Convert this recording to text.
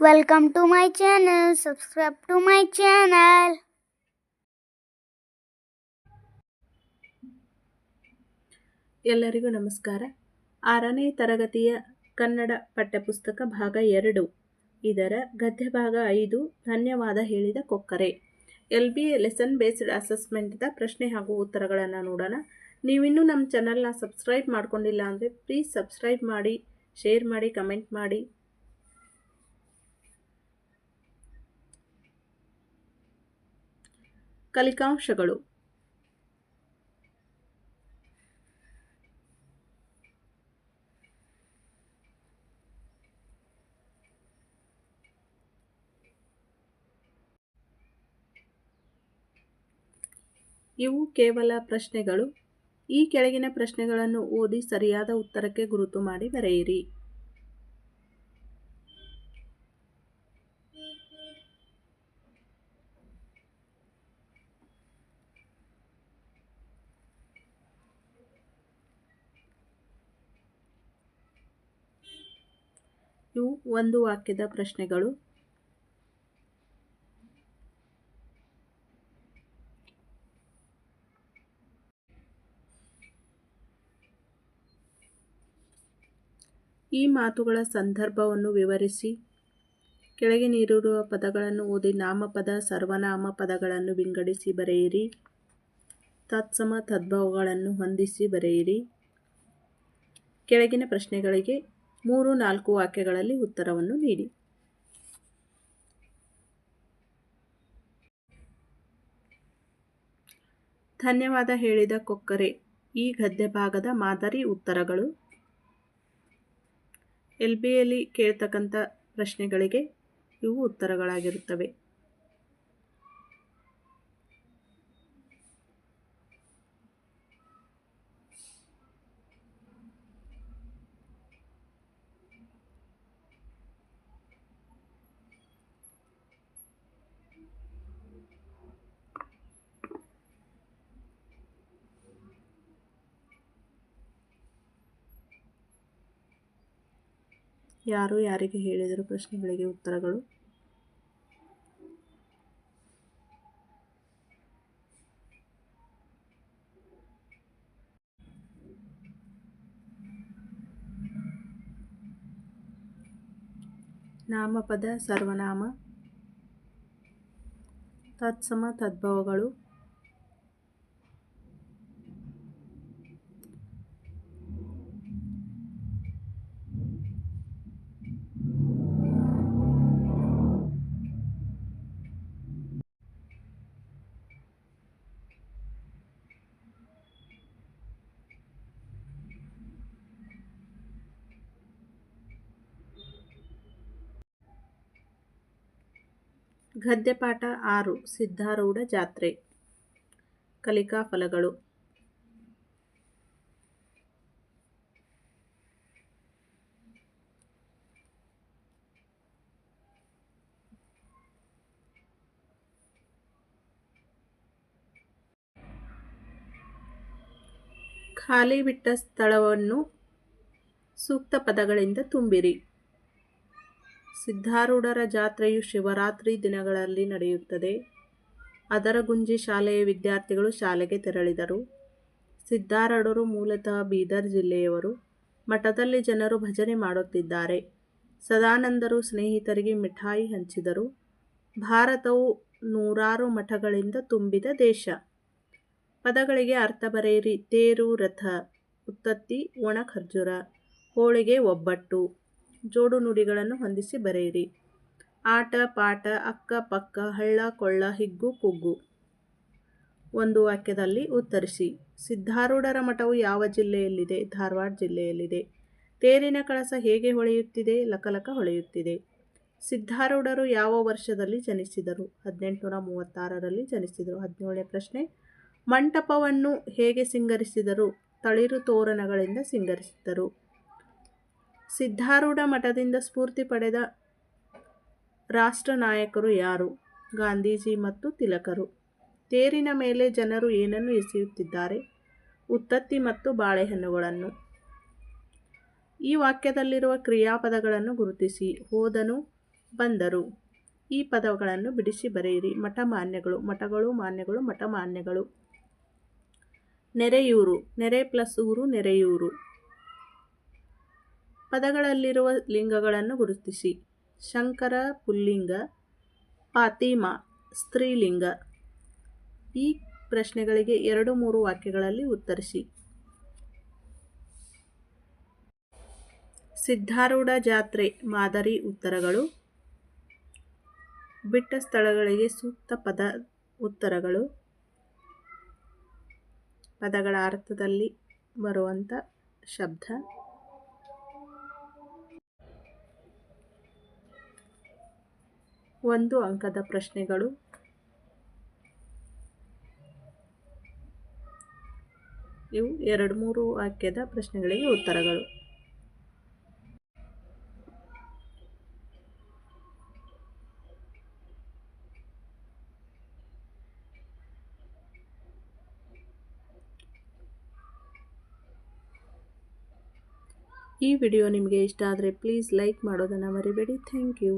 Welcome to my channel. Subscribe to my channel. ಎಲ್ಲರಿಗೂ ನಮಸ್ಕಾರ. ಆರನೇ ತರಗತಿಯ ಕನ್ನಡ ಪಠ್ಯಪುಸ್ತಕ ಭಾಗ ಎರಡು. ಇದರ ಗದ್ಯ ಭಾಗ ಐದು. ಧನ್ಯವಾದ ಹೇಳಿದ ಕೊಕ್ಕರೆ. ಎಲ್ ಬಿ ಲೆಸನ್ ಬೇಸ್ಡ್ ಅಸೆಸ್ಮೆಂಟ್ದ ಪ್ರಶ್ನೆ ಹಾಗೂ ಉತ್ತರಗಳನ್ನು ನೋಡೋಣ. ನೀವಿನ್ನೂ ನಮ್ಮ ಚಾನಲ್ನ ಸಬ್ಸ್ಕ್ರೈಬ್ ಮಾಡ್ಕೊಂಡಿಲ್ಲ ಅಂದರೆ ಪ್ಲೀಸ್ ಸಬ್ಸ್ಕ್ರೈಬ್ ಮಾಡಿ ಶೇರ್ ಮಾಡಿ ಕಮೆಂಟ್ ಮಾಡಿ. ಕಲಿಕಾಂಶಗಳು. ಇವು ಕೇವಲ ಪ್ರಶ್ನೆಗಳು. ಈ ಕೆಳಗಿನ ಪ್ರಶ್ನೆಗಳನ್ನು ಓದಿ ಸರಿಯಾದ ಉತ್ತರಕ್ಕೆ ಗುರುತು ಮಾಡಿ ಬರೆಯಿರಿ. ಇವು ಒಂದು ವಾಕ್ಯದ ಪ್ರಶ್ನೆಗಳು. ಈ ಮಾತುಗಳ ಸಂದರ್ಭವನ್ನು ವಿವರಿಸಿ. ಕೆಳಗೆ ನೀರಿರುವ ಪದಗಳನ್ನು ಓದಿ ನಾಮಪದ, ಸರ್ವನಾಮ ಪದಗಳನ್ನು ವಿಂಗಡಿಸಿ ಬರೆಯಿರಿ. ತತ್ಸಮ ತದ್ಭವಗಳನ್ನು ಹೊಂದಿಸಿ ಬರೆಯಿರಿ. ಕೆಳಗಿನ ಪ್ರಶ್ನೆಗಳಿಗೆ ಮೂರು ನಾಲ್ಕು ವಾಕ್ಯಗಳಲ್ಲಿ ಉತ್ತರವನ್ನು ನೀಡಿ. ಧನ್ಯವಾದ ಹೇಳಿದ ಕೊಕ್ಕರೆ, ಈ ಗದ್ಯ ಭಾಗದ ಮಾದರಿ ಉತ್ತರಗಳು. ಎಲ್ ಬಿಯಲ್ಲಿ ಕೇಳ್ತಕ್ಕಂಥ ಪ್ರಶ್ನೆಗಳಿಗೆ ಇವು ಉತ್ತರಗಳಾಗಿರುತ್ತವೆ. ಯಾರು ಯಾರಿಗೆ ಹೇಳಿದರು ಪ್ರಶ್ನೆಗಳಿಗೆ ಉತ್ತರಗಳು? ನಾಮಪದ ಸರ್ವನಾಮ. ತತ್ಸಮ ತದ್ಭವಗಳು. ಗದ್ಯಪಾಠ ಆರು ಸಿದ್ಧಾರೂಢ ಜಾತ್ರೆ. ಕಲಿಕಾ ಫಲಗಳು. ಖಾಲಿ ಬಿಟ್ಟ ಸ್ಥಳವನ್ನು ಸೂಕ್ತ ಪದಗಳಿಂದ ತುಂಬಿರಿ. ಸಿದ್ಧಾರೂಢರ ಜಾತ್ರೆಯು ಶಿವರಾತ್ರಿ ದಿನಗಳಲ್ಲಿ ನಡೆಯುತ್ತದೆ. ಅದರಗುಂಜಿ ಶಾಲೆಯ ವಿದ್ಯಾರ್ಥಿಗಳು ಶಾಲೆಗೆ ತೆರಳಿದರು. ಸಿದ್ಧಾರೂಢರು ಮೂಲತಃ ಬೀದರ್ ಜಿಲ್ಲೆಯವರು. ಮಠದಲ್ಲಿ ಜನರು ಭಜನೆ ಮಾಡುತ್ತಿದ್ದಾರೆ. ಸದಾನಂದರು ಸ್ನೇಹಿತರಿಗೆ ಮಿಠಾಯಿ ಹಂಚಿದರು. ಭಾರತವು ನೂರಾರು ಮಠಗಳಿಂದ ತುಂಬಿದ ದೇಶ. ಪದಗಳಿಗೆ ಅರ್ಥ ಬರೆಯಿರಿ. ತೇರು, ರಥ, ಉತ್ತತ್ತಿ, ಒಣ ಖರ್ಜೂರ, ಹೋಳಿಗೆ, ಒಬ್ಬಟ್ಟು. ಜೋಡು ನುಡಿಗಳನ್ನು ಹೊಂದಿಸಿ ಬರೆಯಿರಿ. ಆಟ, ಪಾಠ, ಅಕ್ಕ, ಪಕ್ಕ, ಹಳ್ಳ, ಕೊಳ್ಳ, ಹಿಗ್ಗು, ಕುಗ್ಗು. ಒಂದು ವಾಕ್ಯದಲ್ಲಿ ಉತ್ತರಿಸಿ. ಸಿದ್ಧಾರೂಢರ ಮಠವು ಯಾವ ಜಿಲ್ಲೆಯಲ್ಲಿದೆ? ಧಾರವಾಡ ಜಿಲ್ಲೆಯಲ್ಲಿದೆ. ತೇರಿನ ಕಳಸ ಹೇಗೆ ಹೊಳೆಯುತ್ತಿದೆ? ಲಕಲಕ ಹೊಳೆಯುತ್ತಿದೆ. ಸಿದ್ಧಾರೂಢರು ಯಾವ ವರ್ಷದಲ್ಲಿ ಜನಿಸಿದರು? ಹದಿನೆಂಟುನೂರ ಮೂವತ್ತಾರರಲ್ಲಿ ಜನಿಸಿದರು. ಹದಿನೇಳನೇ ಪ್ರಶ್ನೆ. ಮಂಟಪವನ್ನು ಹೇಗೆ ಸಿಂಗರಿಸಿದರು? ತಳಿರು ತೋರಣಗಳಿಂದ ಸಿಂಗರಿಸಿದರು ಸಿದ್ಧಾರೂಢ ಮಠದಿಂದ ಸ್ಫೂರ್ತಿ ಪಡೆದ ರಾಷ್ಟ್ರ ನಾಯಕರು ಯಾರು? ಗಾಂಧೀಜಿ ಮತ್ತು ತಿಲಕರು. ತೇರಿನ ಮೇಲೆ ಜನರು ಏನನ್ನು ಎಸೆಯುತ್ತಿದ್ದಾರೆ? ಉತ್ತತ್ತಿ ಮತ್ತು ಬಾಳೆಹಣ್ಣುಗಳನ್ನು. ಈ ವಾಕ್ಯದಲ್ಲಿರುವ ಕ್ರಿಯಾಪದಗಳನ್ನು ಗುರುತಿಸಿ. ಹೋದನು, ಬಂದರು. ಈ ಪದಗಳನ್ನು ಬಿಡಿಸಿ ಬರೆಯಿರಿ. ಮಠ ಮಾನ್ಯಗಳು, ಮಠಗಳು ಮಾನ್ಯಗಳು, ಮಠ ಮಾನ್ಯಗಳು. ನೆರೆಯೂರು, ನೆರೆ ಪ್ಲಸ್ ಊರು ನೆರೆಯೂರು. ಪದಗಳಲ್ಲಿರುವ ಲಿಂಗಗಳನ್ನು ಗುರುತಿಸಿ. ಶಂಕರ, ಪುಲ್ಲಿಂಗ, ಪಾತಿಮಾ, ಸ್ತ್ರೀಲಿಂಗ. ಈ ಪ್ರಶ್ನೆಗಳಿಗೆ ಎರಡು ಮೂರು ವಾಕ್ಯಗಳಲ್ಲಿ ಉತ್ತರಿಸಿ. ಸಿದ್ಧಾರೂಢ ಜಾತ್ರೆ ಮಾದರಿ ಉತ್ತರಗಳು. ಬಿಟ್ಟ ಸ್ಥಳಗಳಿಗೆ ಸೂಕ್ತ ಪದ ಉತ್ತರಗಳು. ಪದಗಳ ಅರ್ಥದಲ್ಲಿ ಬರುವಂಥ ಶಬ್ದ. ಒಂದು ಅಂಕದ ಪ್ರಶ್ನೆಗಳು. ಇವು ಎರಡು ಮೂರು ವಾಕ್ಯದ ಪ್ರಶ್ನೆಗಳಿಗೆ ಉತ್ತರಗಳು. ಈ ವಿಡಿಯೋ ನಿಮಗೆ ಇಷ್ಟ ಆದರೆ ಪ್ಲೀಸ್ ಲೈಕ್ ಮಾಡೋದನ್ನು ಮರಿಬೇಡಿ. Thank you.